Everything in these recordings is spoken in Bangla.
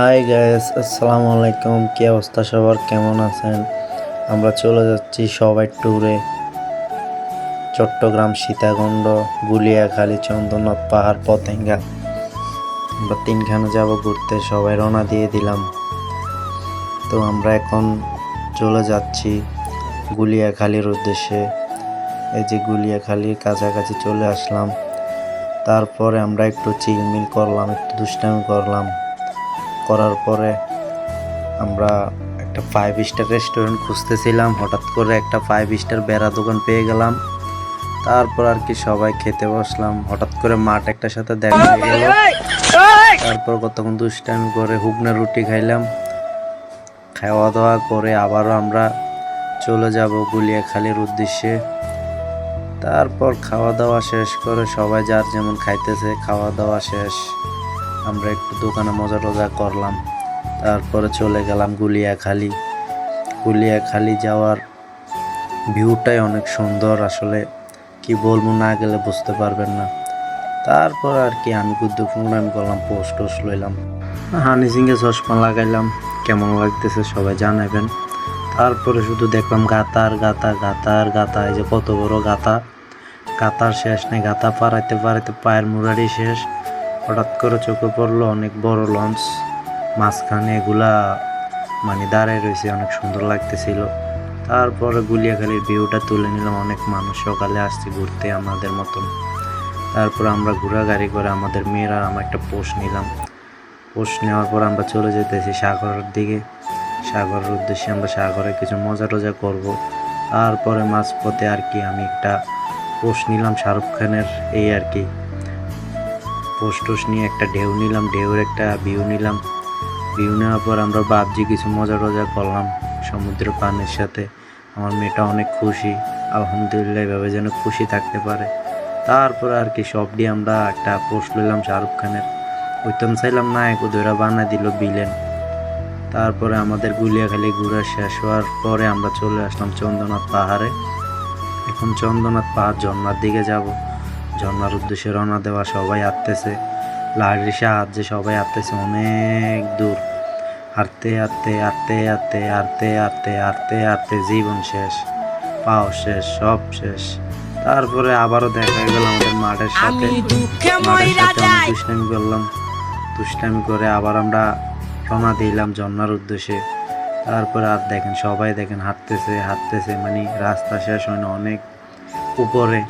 হাই গাইস আসসালামু আলাইকুম। কি অবস্থা সবার? কেমন আছেন? আমরা চলে যাচ্ছি সবাই ট্যুরে চট্টগ্রাম সীতাকুণ্ড গুলিয়াখালী চন্দ্রনাথ পাহাড়, পতেঙ্গা। আমরা তিনখানে যাব ঘুরতে, সবাই রওনা দিয়ে দিলাম। তো আমরা এখন চলে যাচ্ছি গুলিয়াখালীর উদ্দেশ্যে। এই যে গুলিয়াখালীর কাছাকাছি চলে আসলাম। তারপরে আমরা একটু চিলমিল করলাম, একটু দুষ্টামি করলাম। করার পরে আমরা একটা ফাইভ স্টার রেস্টুরেন্ট খুঁজতেছিলাম। হঠাৎ করে একটা ফাইভ স্টার বেড়া দোকান পেয়ে গেলাম। তারপর আর কি সবাই খেতে বসলাম। হঠাৎ করে মাঠ একটার সাথে দেখা হয়ে গেল। তারপর কতক্ষণ দুষ্টামি করে হুগনা রুটি খাইলাম। খাওয়া দাওয়া করে আবারও আমরা চলে যাব গুলিয়াখালীর উদ্দেশ্যে। তারপর খাওয়া দাওয়া শেষ করে সবাই যার যেমন খাইতেছে খাওয়া দাওয়া শেষ। আমরা একটু দোকানে মজা টজা করলাম। তারপরে চলে গেলাম গুলিয়াখালি। গুলিয়াখালি যাওয়ার ভিউটাই অনেক সুন্দর, আসলে কি বলব না গেলে বুঝতে পারবেন না। তারপর আর কি আমি গুদ্দু প্রোগ্রাম করলাম, পোস্ট টোস্ট লইলাম। হানি সিংয়ে চশমা লাগাইলাম, কেমন লাগতেছে সবাই জানাবেন। তারপরে শুধু দেখলাম গাতার, গাতা গাতার, গাতা, এই যে কত বড় গাতা। গাতার শেষ নেই, গাতা পারাইতে পারাইতে পায়ের মুরারি শেষ। হঠাৎ করে চোখে পড়ল অনেক বড় লঞ্চ মাঝখানে এগুলা মানে দাঁড়ায় রয়েছে, অনেক সুন্দর লাগতেছিল। তারপরে গুলিয়াখালীর ভিউটা তুলে নিলাম, অনেক মানুষ সকালে আসছে ঘুরতে আমাদের মতন। তারপর আমরা ঘোরাগাড়ি করে আমাদের মেয়েরা আমার একটা পোষ নিলাম। পোষ নেওয়ার পর আমরা চলে যেতেছি সাগরের দিকে। সাগরের উদ্দেশ্যে আমরা সাগরে কিছু মজা টজা করব। তারপরে মাঝপথে আর কি আমি একটা পোস্ট নিলাম শাহরুখ খানের এই আর কি। পোস্ট টোস্ট নিয়ে একটা ঢেউ নিলাম, ঢেউর একটা ভিউ নিলাম। ভিউ নেওয়ার পর আমরা ভাবছি কিছু মজা টজা করলাম সমুদ্র পানের সাথে। আমার মেয়েটা অনেক খুশি, আলহামদুলিল্লাহ এভাবে যেন খুশি থাকতে পারে। তারপর আর কি, সব দিয়ে আমরা একটা পোস্ট নিলাম শাহরুখ খানের। ওইতম চাইলাম না এক ধরা বানা দিল বিলেন তারপরে আমাদের গুলিয়াখালী ঘুরা শেষ হওয়ার পরে আমরা চলে আসলাম চন্দ্রনাথ পাহাড়ে। এখন চন্দ্রনাথ পাহাড় ঝর্নার দিকে যাব। ঝর্নার উদ্দেশ্যে রওনা দেওয়া সবাই আসতেছে লাহরির সাহায্যে সবাই আসতেছে অনেক দূর। হাঁটতে হাঁটতে হাঁটতে হাঁটতে হাঁটতে হাঁটতে হাঁটতে হাঁটতে জীবন শেষ পাও শেষ সব শেষ। তারপরে আবারও দেখা গেল আমাদের মাঠের সাথে। মাঠের সাথে যাই। দুষ্টামি করলাম। দুষ্টামি করে আবার আমরা রওনা দিলাম ঝর্নার উদ্দেশ্যে। তারপরে আর দেখেন সবাই দেখেন হাঁটতেছে হাঁটতেছে মানে রাস্তা শেষ হয় না অনেক উপরে।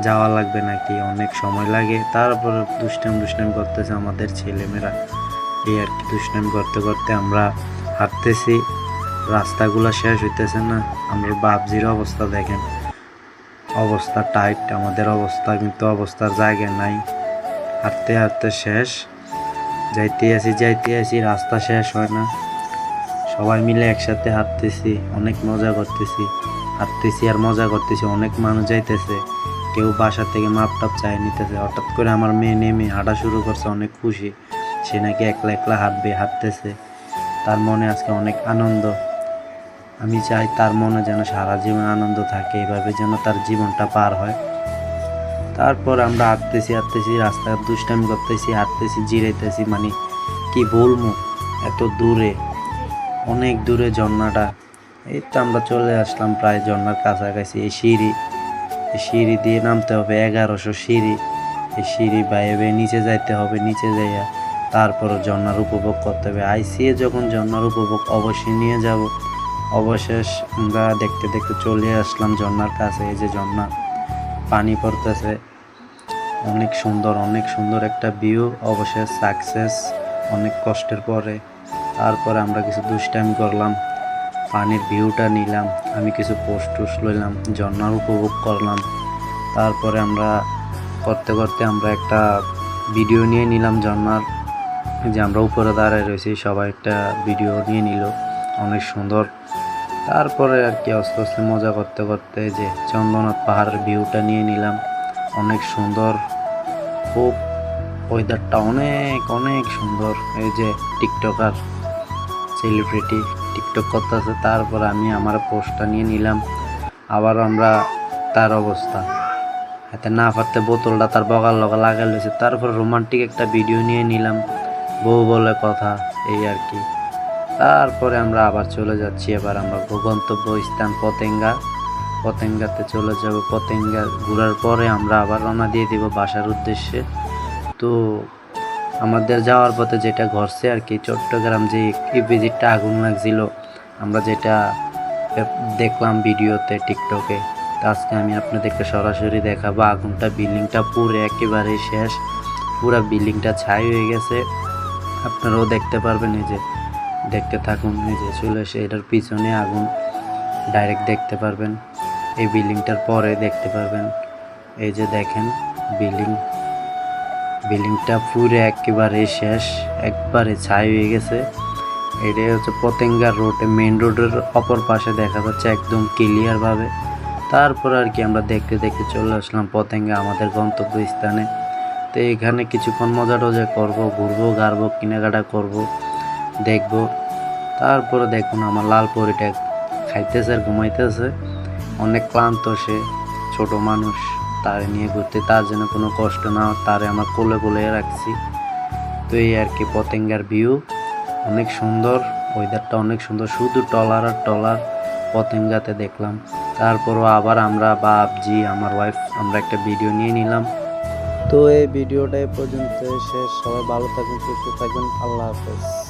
যাওয়া লাগবে নাকি? অনেক সময় লাগে। তারপরে দুষ্টামি দুষ্টামি করতেছে আমাদের ছেলেমেয়েরা। এই আর কি দুষ্টামি করতে করতে আমরা হাঁটতেছি। রাস্তাগুলো শেষ হইতেছে না। আমরা বাবজির অবস্থা দেখেন। অবস্থা টাইট আমাদের অবস্থা কিন্তু অবস্থার জায়গা নাই। হাঁটতে হাঁটতে শেষ। যাইতে আসি যাইতে আসি, রাস্তা শেষ হয় না। সবাই মিলে একসাথে হাঁটতেছি। অনেক মজা করতেছি। হাঁটতেছি আর মজা করতেছি। অনেক মানুষ যাইতেছে। কেউ বাসা থেকে মাপ টাপ চাই নিতেছে। হঠাৎ করে আমার মেয়ে নেমে হাঁটা শুরু করছে, অনেক খুশি। সে নাকি একলা একলা হাঁটবে, হাঁটতেছে। তার মনে আজকে অনেক আনন্দ। আমি চাই তার মনে যেন সারা জীবন আনন্দ থাকে, এভাবে যেন তার জীবনটা পার হয়। তারপর আমরা হাঁটতেছি হাঁটতেছি রাস্তা দুষ্টামি করতেছি, হাঁটতেছি, জিরাইতেছি মানে কি বলব, এত দূরে, অনেক দূরে ঝর্ণাটা। এই তো আমরা চলে আসলাম প্রায় ঝর্ণার কাছাকাছি, এই সিঁড়ি। সিঁড়ি দিয়ে নামতে হবে, এগারোশো সিঁড়ি। এই সিঁড়ি বাইরে নিচে যাইতে হবে, নিচে যাইয়া তারপরে ঝর্ণার উপভোগ করতে হবে। আইসিএ যখন ঝর্ণার উপভোগ অবশ্যই নিয়ে যাব। অবশেষ আমরা দেখতে দেখতে চলে আসলাম ঝর্ণার কাছে। এই যে ঝর্ণা, পানি পড়তেছে। অনেক সুন্দর অনেক সুন্দর একটা ভিউ অবশেষ সাকসেস অনেক কষ্টের পরে। তারপরে আমরা কিছু দুষ্টাইম করলাম। পানির ভিউটা নিলাম, আমি কিছু পোস্ট টোস্ট লইলাম ঝর্ণার উপভোগ করলাম। তারপরে আমরা করতে করতে আমরা একটা ভিডিও নিয়ে নিলাম ঝর্ণার যে আমরা উপরে দাঁড়ায় রয়েছি, সবাই একটা ভিডিও নিয়ে নিল, অনেক সুন্দর। তারপরে আর কি আস্তে আস্তে মজা করতে করতে যে চন্দ্রনাথ পাহাড়ের ভিউটা নিয়ে নিলাম, অনেক সুন্দর। খুব ওয়েদারটা অনেক অনেক সুন্দর, এই যে টিকটকার সেলিব্রিটি টিকটক করতেছে, তারপর আমি আমার পোস্টটা নিয়ে নিলাম। আবার আমরা তার অবস্থা। হাতে না পারতে বোতলটা তার বগাল লগা লাগাই লইছে। তারপর রোমান্টিক একটা ভিডিও নিয়ে নিলাম। বউ বলে কথা, এই আর কি। তারপরে আমরা আবার চলে যাচ্ছি। এবার আমরা গন্তব্য স্থান পতেঙ্গা। পতেঙ্গাতে চলে যাব। পতেঙ্গা ঘোরার পরে আমরা আবার রওনা দিয়ে দিব বাসার উদ্দেশ্যে। তো আমাদের যাওয়ার পথে যেটা ঘটছে আর কি, চট্টগ্রাম যে ভিজিটটা আগুন লাগছিল, আমরা যেটা দেখলাম ভিডিওতে টিকটকে তো আজকে আমি আপনাদেরকে সরাসরি দেখাবো, আগুনটা, বিল্ডিংটা পুরো একেবারে শেষ। পুরো বিল্ডিংটা ছাই হয়ে গেছে। আপনারাও দেখতে পারবেন যে, দেখতে থাকুন যে চলে এসে এটার পিছনে আগুন ডাইরেক্ট দেখতে পারবেন। এই বিল্ডিংটার পরে দেখতে পারবেন। এই যে দেখেন, বিল্ডিং বিল্ডিংটা পুরো একেবারে শেষ, একবারে ছাই হয়ে গেছে। এটাই হচ্ছে পতেঙ্গা রোডে মেন রোডের অপর পাশে দেখা যাচ্ছে একদম ক্লিয়ারভাবে তারপর আর কি আমরা দেখতে দেখতে চলে আসলাম পতেঙ্গা, আমাদের গন্তব্য স্থানে তো এখানে কিছুক্ষণ মজা টজা করব, ঘুরবো, গাড়বো, কেনাকাটা করব, দেখব। তারপরে দেখুন আমার লাল পরিটা খাইতেছে আর ঘুমাইতেছে। অনেক ক্লান্ত সে, ছোট মানুষ। তারে নিয়ে ঘুরতে, তার যেন কোনো কষ্ট না, তারে আমার কোলে কোলে রাখছি। তো এই আর কি পতেঙ্গার ভিউ অনেক সুন্দর ওয়েদারটা অনেক সুন্দর, শুধু টলার আর টলার পতেঙ্গাতে দেখলাম। তারপরও আবার আমরা বা আবজি আমার ওয়াইফ আমরা একটা ভিডিও নিয়ে নিলাম। তো এই ভিডিওটা এ পর্যন্ত শেষ। সবাই ভালো থাকুন, সুস্থ থাকবেন আল্লাহ হাফেজ।